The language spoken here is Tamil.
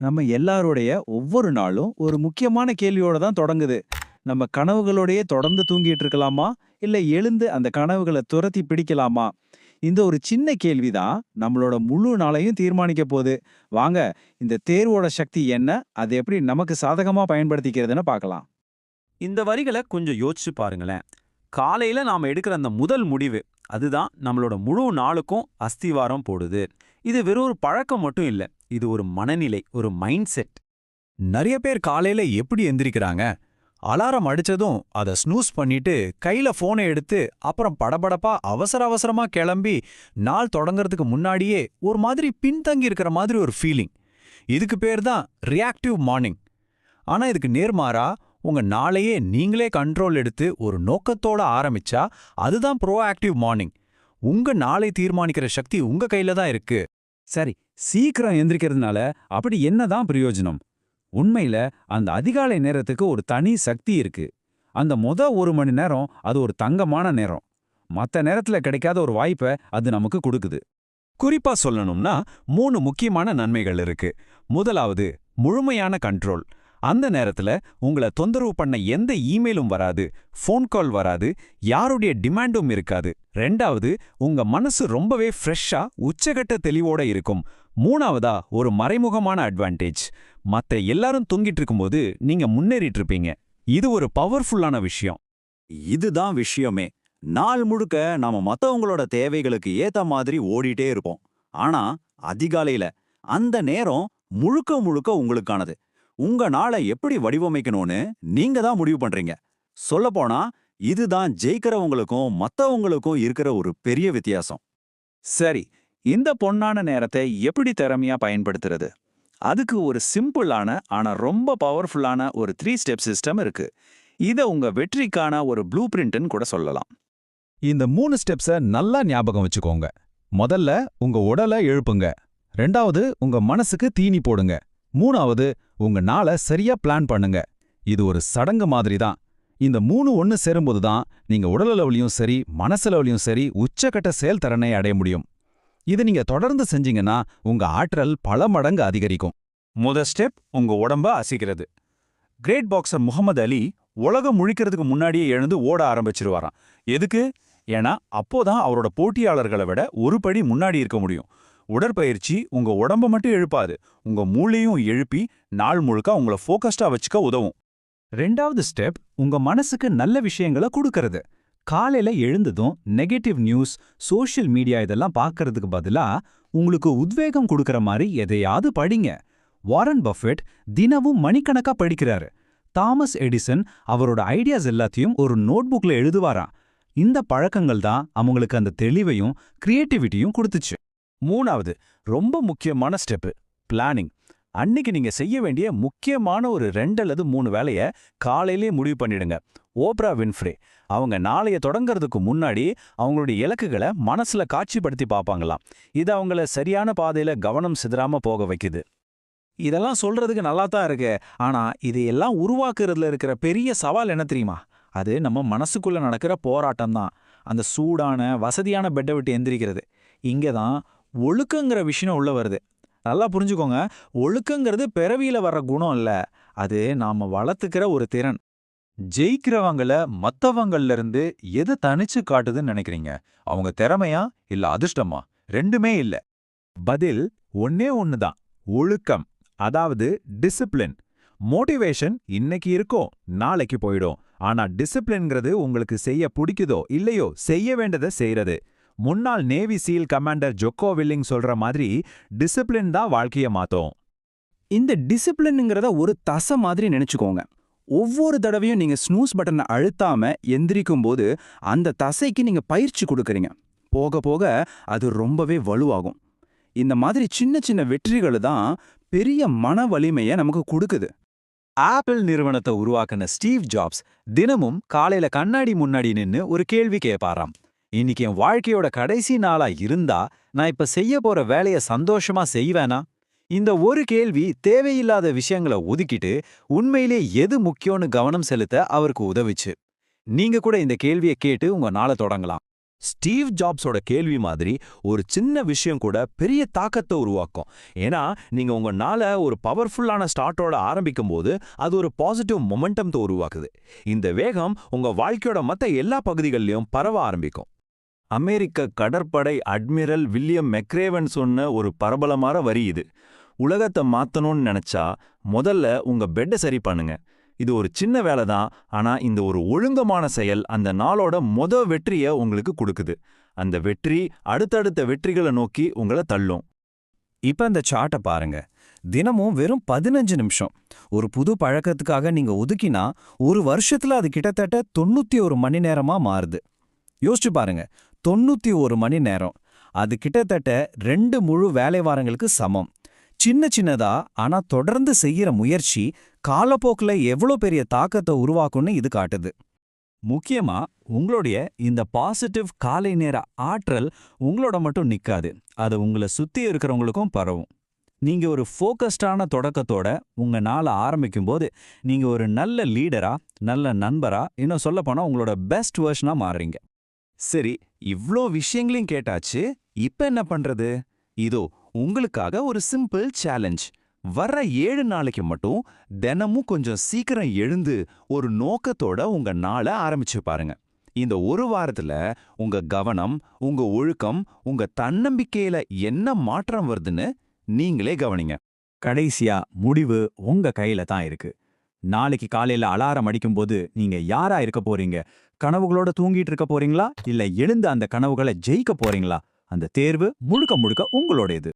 நம்ம எல்லாருடைய ஒவ்வொரு நாளும் ஒரு முக்கியமான கேள்வியோட தான் தொடங்குது. நம்ம கனவுகளோடையே தொடர்ந்து தூங்கிட்டு இருக்கலாமா? இல்லை எழுந்து அந்த கனவுகளை துரத்தி பிடிக்கலாமா? இந்த ஒரு சின்ன கேள்விதான் நம்மளோட முழு நாளையும் தீர்மானிக்க போகுது. வாங்க இந்த தேர்வோட சக்தி என்ன? அதை எப்படி நமக்கு சாதகமாக பயன்படுத்திக்கிறதுன்னு பார்க்கலாம். இந்த வரிகளை கொஞ்சம் யோசிச்சு பாருங்களேன். காலையில நாம எடுக்கிற அந்த முதல் முடிவு அதுதான் நம்மளோட முழு நாளுக்கும் அஸ்திவாரம் போடுது. இது வெறும் ஒரு பழக்கம் மட்டும் இல்ல இது ஒரு மனநிலை ஒரு மைண்ட் செட் நிறைய பேர் காலையில எப்படி எந்திரிக்கிறாங்க? அலாரம் அடிச்சதும் அதை ஸ்னூஸ் பண்ணிட்டு கையில ஃபோனை எடுத்து அப்புறம் படபடப்பா அவசர அவசரமா கிளம்பி நாள் தொடங்கறதுக்கு முன்னாடியே ஒரு மாதிரி பின்தங்கி இருக்கிற மாதிரி ஒரு ஃபீலிங் இதுக்கு பேர் தான் ரியாக்டிவ் மார்னிங் ஆனா இதுக்கு நேர்மாறா உங்க நாளையே நீங்களே கண்ட்ரோல் எடுத்து ஒரு நோக்கத்தோட ஆரம்பிச்சா அதுதான் ப்ரோஆக்டிவ் மார்னிங் உங்க நாளை தீர்மானிக்கிற சக்தி உங்க கையில தான் இருக்கு. சரி சீக்கிரம் எந்திரிக்கிறதுனால அப்படி என்னதான் பிரயோஜனம்? உண்மையில அந்த அதிகாலை நேரத்துக்கு ஒரு தனி சக்தி இருக்கு. அந்த முத ஒரு மணி நேரம் அது ஒரு தங்கமான நேரம். மத்த நேரத்துல கிடைக்காத ஒரு வாய்ப்பை அது நமக்கு கொடுக்குது. குறிப்பா சொல்லணும்னா மூணு முக்கியமான நன்மைகள் இருக்கு. முதலாவது முழுமையான கண்ட்ரோல் அந்த நேரத்துல உங்களை தொந்தரவு பண்ண எந்த இமெயிலும் வராது ஃபோன் கால் வராது யாருடைய டிமாண்டும் இருக்காது. ரெண்டாவது உங்க மனசு ரொம்பவே ஃப்ரெஷ்ஷாக உச்சகட்ட தெளிவோட இருக்கும். மூணாவதா ஒரு மறைமுகமான அட்வான்டேஜ் மத்த எல்லாரும் தூங்கிட்டு இருக்கும்போது நீங்க முன்னேறிட்டு இருப்பீங்க. இது ஒரு பவர்ஃபுல்லான விஷயம். இதுதான் விஷயமே. நாள் முழுக்க நாம மத்தவங்களோட தேவைகளுக்கு ஏத்த மாதிரி ஓடிட்டே இருப்போம். ஆனா அதிகாலையில அந்த நேரம் முழுக்க முழுக்க உங்களுக்கானது. உங்க நாளை எப்படி வடிவமைக்கணும்னு நீங்க தான் முடிவு பண்றீங்க. சொல்லப்போனா இதுதான் ஜெயிக்கிறவங்களுக்கும் மத்தவங்களுக்கும் இருக்கிற ஒரு பெரிய வித்தியாசம். சரி இந்த பொன்னான நேரத்தை எப்படி திறமையா பயன்படுத்துறது? அதுக்கு ஒரு சிம்பிளான ஆனா ரொம்ப பவர்ஃபுல்லான ஒரு த்ரீ ஸ்டெப் சிஸ்டம் இருக்கு. இதை உங்க வெற்றிக்கான ஒரு ப்ளூ பிரிண்ட்னு கூட சொல்லலாம். இந்த மூணு ஸ்டெப்ஸ நல்லா ஞாபகம் வச்சுக்கோங்க. முதல்ல உங்க உடலை எழுப்புங்க. ரெண்டாவது உங்க மனசுக்கு தீனி போடுங்க. மூணாவது உங்க நாளை சரியா பிளான் பண்ணுங்க. இது ஒரு சடங்கு மாதிரி தான் இந்த மூணு ஒன்னு சேரும்போது தான் நீங்க உடலளவுலையும் சரி மனசளவுலையும் சரி உச்சக்கட்ட செயல்திறனை அடைய முடியும். இதை நீங்க தொடர்ந்து செஞ்சீங்கன்னா உங்க ஆற்றல் பல மடங்கு அதிகரிக்கும். முத ஸ்டெப் உங்க உடம்ப அசிக்கிறது. கிரேட் பாக்ஸர் முகமது அலி உலகம் முழிக்கிறதுக்கு முன்னாடியே எழுந்து ஓட ஆரம்பிச்சிருவாராம். எதுக்கு? ஏன்னா அப்போதான் அவரோட போட்டியாளர்களை விட ஒரு படி முன்னாடி இருக்க முடியும். உடற்பயிற்சி உங்க உடம்ப மட்டும் எழுப்பாது. உங்க மூளையும் எழுப்பி நாள் முழுக்க உங்களை ஃபோக்கஸ்டா வச்சுக்க உதவும். ரெண்டாவது ஸ்டெப் உங்க மனசுக்கு நல்ல விஷயங்களை கொடுக்கறது. காலையில எழுந்ததும் நெகட்டிவ் நியூஸ் சோஷியல் மீடியா இதெல்லாம் பார்க்கறதுக்கு பதிலா உங்களுக்கு உத்வேகம் கொடுக்கற மாதிரி எதையாவது படிங்க. வாரன் பஃபெட் தினமும் மணிக்கணக்கா படிக்கிறாரு. தாமஸ் எடிசன் அவரோட ஐடியாஸ் எல்லாத்தையும் ஒரு நோட்புக்ல எழுதுவாராம். இந்த பழக்கங்கள் தான் அவங்களுக்கு அந்த தெளிவையும் கிரியேட்டிவிட்டியும் கொடுத்துச்சு. மூணாவது ரொம்ப முக்கியமான ஸ்டெப்பு பிளானிங். அன்னைக்கு நீங்க செய்ய வேண்டிய முக்கியமான ஒரு ரெண்டு அல்லது மூணு வேலைய காலையிலே முடிவு பண்ணிடுங்க. ஓப்ரா வின்ஃப்ரே அவங்க நாளைய தொடங்கிறதுக்கு முன்னாடி அவங்களுடைய இலக்குகளை மனசுல காட்சிப்படுத்தி பார்ப்பாங்களாம். இது அவங்கள சரியான பாதையில கவனம் சிதறாம போக வைக்குது. இதெல்லாம் சொல்றதுக்கு நல்லா தான் இருக்கு. ஆனா இதையெல்லாம் உருவாக்குறதுல இருக்கிற பெரிய சவால் என்ன தெரியுமா? அது நம்ம மனசுக்குள்ள நடக்கிற போராட்டம் தான் அந்த சூடான வசதியான பெட்டை விட்டு எந்திரிக்கிறது. இங்கே தான் ஒழுக்கங்கிற விஷயம் உள்ள வருது. நல்லா புரிஞ்சுக்கோங்க. ஒழுக்கங்கிறது பிறவியில வர்ற குணம் இல்ல. அது நாம வளர்த்துக்கிற ஒரு திறன். ஜெயிக்கிறவங்கள மத்தவங்கள்ல இருந்து எதை தனிச்சு காட்டுதுன்னு நினைக்கிறீங்க? அவங்க திறமையா இல்ல அதிர்ஷ்டமா? ரெண்டுமே இல்ல. பதில் ஒன்னே ஒண்ணுதான். ஒழுக்கம். அதாவது டிசிப்ளின் மோட்டிவேஷன் இன்னைக்கு இருக்கும் நாளைக்கு போயிடும். ஆனா டிசிப்ளின்ங்கிறது உங்களுக்கு செய்ய பிடிக்குதோ இல்லையோ செய்ய வேண்டதை செய்யறது முன்னாள் navy SEAL commander Jocko Willink சொல்ற மாதிரி டிசிப்ளின் தான் வாழ்க்கைய மாத்தும். இந்த டிசிப்ளினுங்கிறத ஒரு தசை மாதிரி நினைச்சுக்கோங்க. ஒவ்வொரு தடவையும் நீங்க ஸ்னூஸ் பட்டனை அழுத்தாம எந்திரிக்கும் போது அந்த தசைக்கு நீங்க பயிற்சி கொடுக்கறீங்க. போக போக அது ரொம்பவே வலுவாகும். இந்த மாதிரி சின்ன சின்ன வெற்றிகள் தான் பெரிய மன வலிமையை நமக்கு கொடுக்குது. ஆப்பிள் நிறுவனத்தை உருவாக்கின ஸ்டீவ் ஜாப்ஸ் தினமும் காலையில கண்ணாடி முன்னாடி நின்னு ஒரு கேள்வி கேட்பாராம் இன்னைக்கு என் வாழ்க்கையோட கடைசி நாளா இருந்தா நான் இப்ப செய்ய போற வேலைய சந்தோஷமா செய்வேனா? இந்த ஒரு கேள்வி தேவையில்லாத விஷயங்களை ஒதுக்கிட்டு உண்மையிலே எது முக்கியம்னு கவனம் செலுத்த அவருக்கு உதவிச்சு. நீங்க கூட இந்த கேள்வியை கேட்டு உங்க நாளை தொடங்கலாம். ஸ்டீவ் ஜாப்ஸோட கேள்வி மாதிரி ஒரு சின்ன விஷயம் கூட பெரிய தாக்கத்தை உருவாக்கும். ஏன்னா நீங்க உங்க நாளை ஒரு பவர்ஃபுல்லான ஸ்டார்ட்டோட ஆரம்பிக்கும் போது அது ஒரு பாசிட்டிவ் மொமெண்டம்த்தை உருவாக்குது. இந்த வேகம் உங்க வாழ்க்கையோட மத்த எல்லா பகுதிகளிலும் பரவ ஆரம்பிக்கும். அமெரிக்க கடற்படை அட்மிரல் வில்லியம் மெக்ரேவன் சொன்ன ஒரு பரபலமான வரி இது. உலகத்தை மாத்தணும்னு நினைச்சா முதல்ல உங்க பெட்டை சரி பண்ணுங்க. இது ஒரு சின்ன வேலை தான் ஆனா இந்த ஒரு ஒழுங்கமான செயல் அந்த நாளோட மொத வெற்றிய உங்களுக்கு கொடுக்குது. அந்த வெற்றி அடுத்தடுத்த வெற்றிகளை நோக்கி உங்களை தள்ளும். இப்ப அந்த சார்ட்டை பாருங்க. தினமும் வெறும் பதினஞ்சு நிமிஷம். ஒரு புது பழக்கத்துக்காக நீங்க ஒதுக்கினா ஒரு வருஷத்துல அது கிட்டத்தட்ட தொண்ணூத்தி ஒரு மணி நேரமா மாறுது. யோசிச்சு பாருங்க. தொண்ணூத்தி ஒரு மணி நேரம். அது கிட்டத்தட்ட ரெண்டு முழு வேலை வாரங்களுக்கு சமம். சின்ன சின்னதா ஆனா தொடர்ந்து செய்யற முயற்சி காலப்போக்குல எவ்வளோ பெரிய தாக்கத்தை உருவாக்கும்னு இது காட்டுது. முக்கியமா உங்களுடைய இந்த பாசிட்டிவ் காலை நேர ஆற்றல் உங்களோட மட்டும் நிக்காது. அது உங்களை சுத்தி இருக்கிறவங்களுக்கும் பரவும். நீங்க ஒரு ஃபோக்கஸ்டான தொடக்கத்தோட உங்க நாளை ஆரம்பிக்கும்போது நீங்க ஒரு நல்ல லீடரா நல்ல நண்பரா இன்னும் சொல்லப்போனால் உங்களோட பெஸ்ட் வேர்ஷனாக மாறுறீங்க. சரி இவ்ளோ விஷயங்களையும் கேட்டாச்சு இப்ப என்ன பண்றது? இதோ உங்களுக்காக ஒரு சிம்பிள் சேலஞ்ச். வர்ற ஏழு நாளைக்கு மட்டும் தினமும் கொஞ்சம் சீக்கிரம் எழுந்து ஒரு நோக்கத்தோட உங்க நாளை ஆரம்பிச்சு பாருங்க. இந்த ஒரு வாரத்துல உங்க கவனம் உங்க ஒழுக்கம் உங்க தன்னம்பிக்கையில என்ன மாற்றம் வருதுன்னு நீங்களே கவனிங்க. கடைசியா முடிவு உங்க கையில தான் இருக்கு. நாளைக்கு காலையில அலாரம் அடிக்கும்போது நீங்க யாரா இருக்க போறீங்க? கனவுகளோட தூங்கிட்டு இருக்க போறீங்களா? இல்ல எழுந்து அந்த கனவுகளை ஜெயிக்க போறீங்களா? அந்த தேர்வு முழுக்க முழுக்க உங்களோடயது.